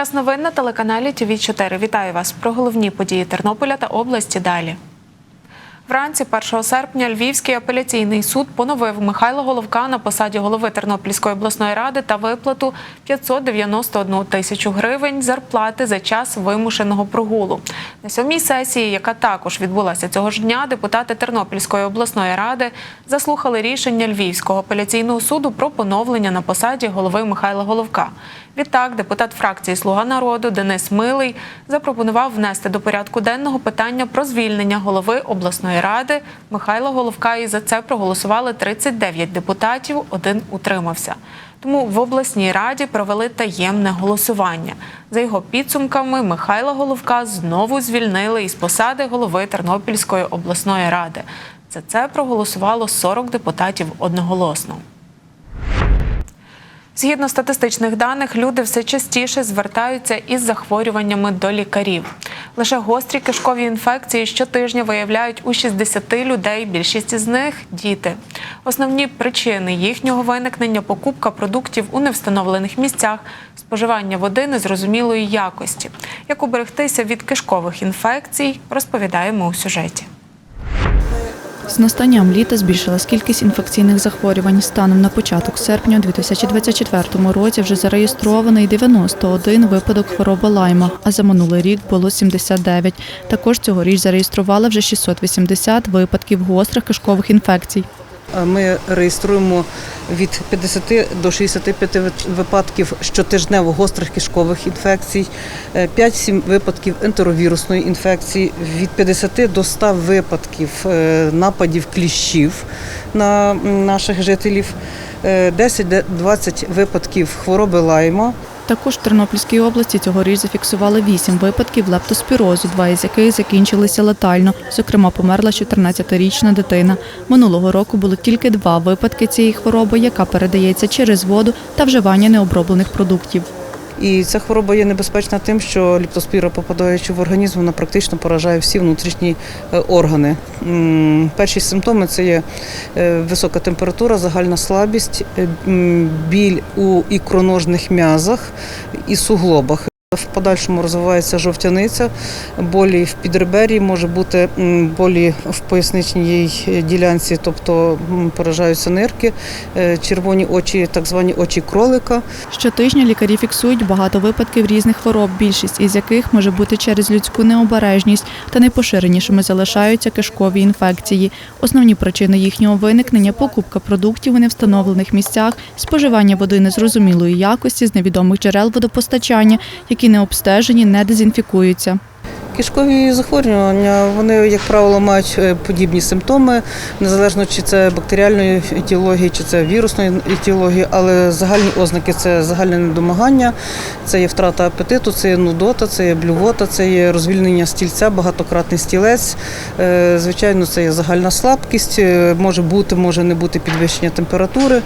Час новин на телеканалі ТВ 4 Вітаю вас про головні події Тернополя та області. Далі. Вранці 1 серпня Львівський апеляційний суд поновив Михайла Головка на посаді голови Тернопільської обласної ради та виплату 591 тисячу гривень зарплати за час вимушеного прогулу. На сьомій сесії, яка також відбулася цього ж дня, депутати Тернопільської обласної ради заслухали рішення Львівського апеляційного суду про поновлення на посаді голови Михайла Головка. Відтак, депутат фракції Слуга народу Денис Милий запропонував внести до порядку денного питання про звільнення голови обласної ради Михайла Головка. І за це проголосували 39 депутатів. Один утримався. Тому в обласній раді провели таємне голосування. За його підсумками, Михайла Головка знову звільнили із посади голови Тернопільської обласної ради. За це проголосувало 40 депутатів одноголосно. Згідно статистичних даних, люди все частіше звертаються із захворюваннями до лікарів. Лише гострі кишкові інфекції щотижня виявляють у 60 людей. Більшість із них діти. Основні причини їхнього виникнення покупка продуктів у невстановлених місцях, споживання води незрозумілої якості. Як уберегтися від кишкових інфекцій, розповідаємо у сюжеті. З настанням літа збільшилась кількість інфекційних захворювань. Станом на початок серпня у 2024 році вже зареєстрований 91 випадок хвороби лайма, а за минулий рік було 79. Також цьогоріч зареєстрували вже 680 випадків гострих кишкових інфекцій. Ми реєструємо від 50 до 65 випадків щотижнево гострих кишкових інфекцій, е, 5-7 випадків ентеровірусної інфекції, від 50 до 100 випадків е, нападів кліщів на наших жителів, е, 10-20 випадків хвороби лайма. Також в Тернопільській області цьогоріч зафіксували 8 випадків лептоспірозу, два із яких закінчилися летально. Зокрема, померла 14-річна дитина. Минулого року було тільки два випадки цієї хвороби, яка передається через воду та вживання необроблених продуктів. І ця хвороба є небезпечна тим, що ліптоспіра, попадаючи в організм, вона практично поражає всі внутрішні е, органи. Перші симптоми це є е, висока температура, загальна слабість, е, біль у ікроножних м'язах і суглобах. В подальшому розвивається жовтяниця, болі в підребер'ї, може бути болі в поясничній ділянці, тобто поражаються нирки, е, червоні очі, так звані очі кролика. Щотижня лікарі фіксують багато випадків різних хвороб, більшість із яких може бути через людську необережність, та найпоширенішими залишаються кишкові інфекції. Основні причини їхнього виникнення покупка продуктів у невстановлених місцях, споживання води незрозумілої якості з невідомих джерел водопостачання, які не обстежені, не дезінфікуються. Кишкові захворювання, вони, як правило, мають е, подібні симптоми, незалежно чи це бактеріальної етіології, чи це вірусної етіології, але загальні ознаки це загальне недомагання, це є втрата апетиту, це є нудота, це є блювота, це є розвільнення стільця, багатократний стілець. Е, Звичайно, це є загальна слабкість, е, може бути, може не бути підвищення температури.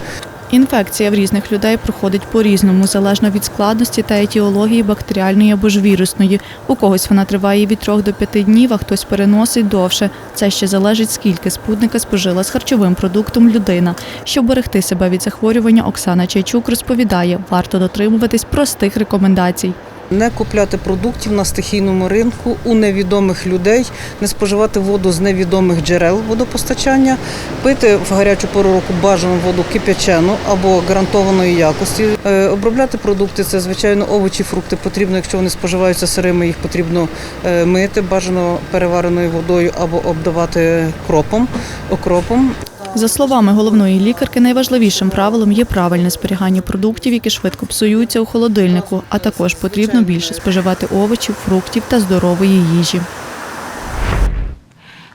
Інфекція в різних людей проходить по-різному, залежно від складності та етіології бактеріальної або ж вірусної. У когось вона триває від 3 до 5 днів, а хтось переносить довше. Це ще залежить, скільки спутника спожила з харчовим продуктом людина. Щоб берегти себе від захворювання, Оксана Чайчук розповідає, варто дотримуватись простих рекомендацій. Не купляти продуктів на стихійному ринку у невідомих людей, не споживати воду з невідомих джерел водопостачання, пити в гарячу пору року бажану воду кип'ячену або гарантованої якості. Е, Обробляти продукти це звичайно овочі, фрукти потрібно, якщо вони споживаються сирими, їх потрібно е, мити бажано перевареною водою або обдавати кропом, окропом. За словами головної лікарки, найважливішим правилом є правильне зберігання продуктів, які швидко псуються у холодильнику, а також потрібно більше споживати овочів, фруктів та здорової їжі.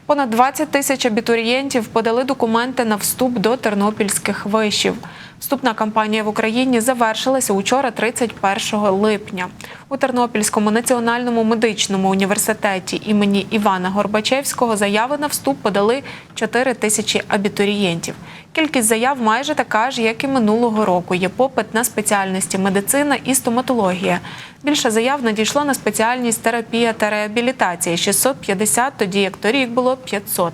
Понад 20 тисяч абітурієнтів подали документи на вступ до тернопільських вишів. Вступна кампанія в Україні завершилася учора, 31 липня. У Тернопільському національному медичному університеті імені Івана Горбачевського заяви на вступ подали 4 тисячі абітурієнтів. Кількість заяв майже така ж, як і минулого року. Є попит на спеціальності медицина і стоматологія. Більше заяв надійшло на спеціальність терапія та реабілітація 650, тоді як торік було 500.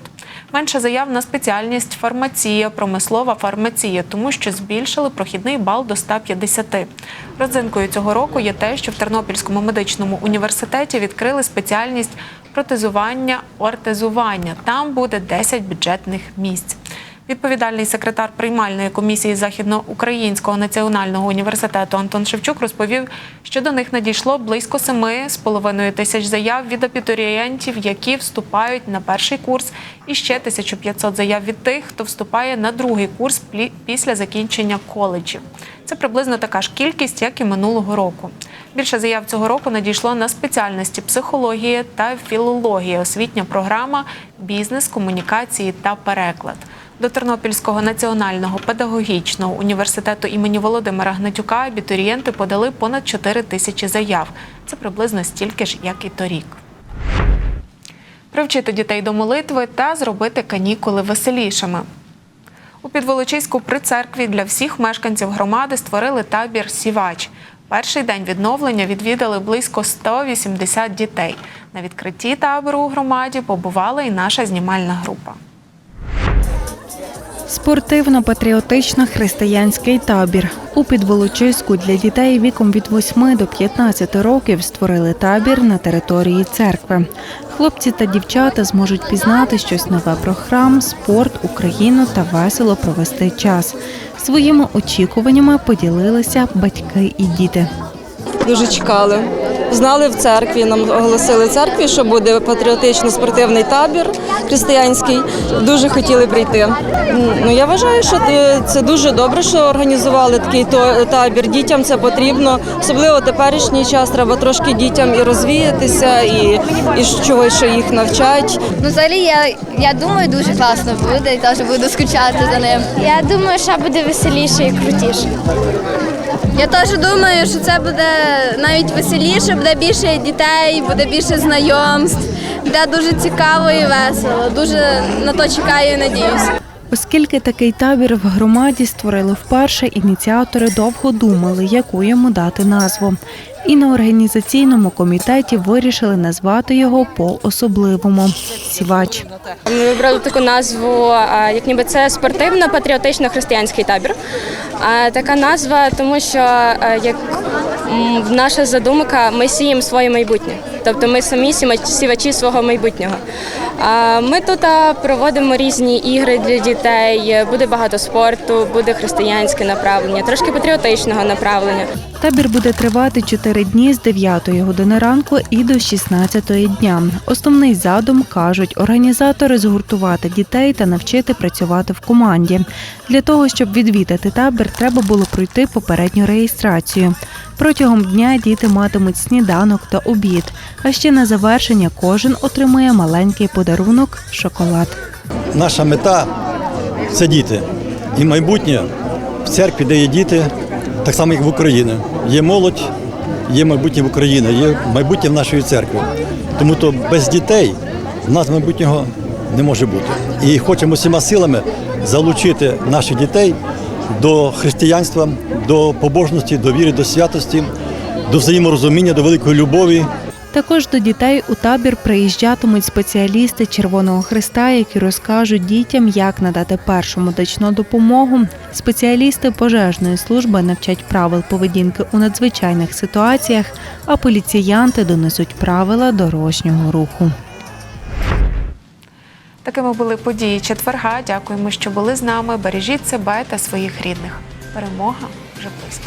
Менше заяв на спеціальність фармація, промислова фармація, тому що збільшили прохідний бал до 150. Родзинкою цього року є те, що в Тернопільському медичному університеті відкрили спеціальність протезування, ортезування. Там буде 10 бюджетних місць. Відповідальний секретар приймальної комісії Західноукраїнського національного університету Антон Шевчук розповів, що до них надійшло близько 7,5 тисяч заяв від абітурієнтів, які вступають на перший курс, і ще 1500 заяв від тих, хто вступає на другий курс після закінчення коледжів. Це приблизно така ж кількість, як і минулого року. Більше заяв цього року надійшло на спеціальності психологія та філологія, освітня програма, бізнес, комунікації та переклад. До Тернопільського національного педагогічного університету імені Володимира Гнатюка абітурієнти подали понад 4 тисячі заяв. Це приблизно стільки ж, як і торік. Привчити дітей до молитви та зробити канікули веселішими. У Підволочиську при церкві для всіх мешканців громади створили табір Сівач. Перший день відновлення відвідали близько 180 дітей. На відкритті табору у громаді побувала і наша знімальна група. Спортивно-патріотично християнський табір. У Підволочиську для дітей віком від 8 до 15 років створили табір на території церкви. Хлопці та дівчата зможуть пізнати щось нове про храм, спорт, Україну та весело провести час. Своїми очікуваннями поділилися батьки і діти. Дуже чекали. Знали в церкві, нам оголосили в церкві, що буде патріотично-спортивний табір християнський. Дуже хотіли прийти. Ну я вважаю, що це дуже добре, що організували такий то- табір. Дітям це потрібно, особливо теперішній час. Треба трошки дітям і розвіятися, і, і чогось, що їх навчать. Ну, взагалі, я, я думаю, дуже класно буде і теж буду скучати за ним. Я думаю, що буде веселіше і крутіше. Я теж думаю, що це буде навіть веселіше, буде більше дітей, буде більше знайомств, буде дуже цікаво і весело. Дуже на то чекаю і надіюсь. Оскільки такий табір в громаді створили вперше, ініціатори довго думали, яку йому дати назву. І на організаційному комітеті вирішили назвати його по-особливому сівач. Ми вибрали таку назву, як ніби це спортивно-патріотично-християнський табір. Така назва, тому що як наша задумка, ми сіємо своє майбутнє. Тобто ми самі сівачі свого майбутнього. Ми тут проводимо різні ігри для дітей, буде багато спорту, буде християнське направлення, трошки патріотичного направлення. Табір буде тривати 4 дні з 9 години ранку і до 16 дня. Основний задум кажуть організатори згуртувати дітей та навчити працювати в команді. Для того щоб відвідати табір, треба було пройти попередню реєстрацію. Протягом дня діти матимуть сніданок та обід. А ще на завершення кожен отримує маленький подарунок шоколад. Наша мета це діти. І майбутнє в церкві, де є діти, так само як в Україні. Є молодь, є майбутнє в Україні, є майбутнє в нашої церкви. Тому то без дітей в нас майбутнього не може бути. І хочемо всіма силами залучити наших дітей до християнства, до побожності, до віри, до святості, до взаєморозуміння, до великої любові. Також до дітей у табір приїжджатимуть спеціалісти Червоного Христа, які розкажуть дітям, як надати першу медичну допомогу. Спеціалісти пожежної служби навчать правил поведінки у надзвичайних ситуаціях, а поліціянти донесуть правила дорожнього руху. Такими були події четверга. Дякуємо, що були з нами. Бережіть себе та своїх рідних. Перемога вже близько.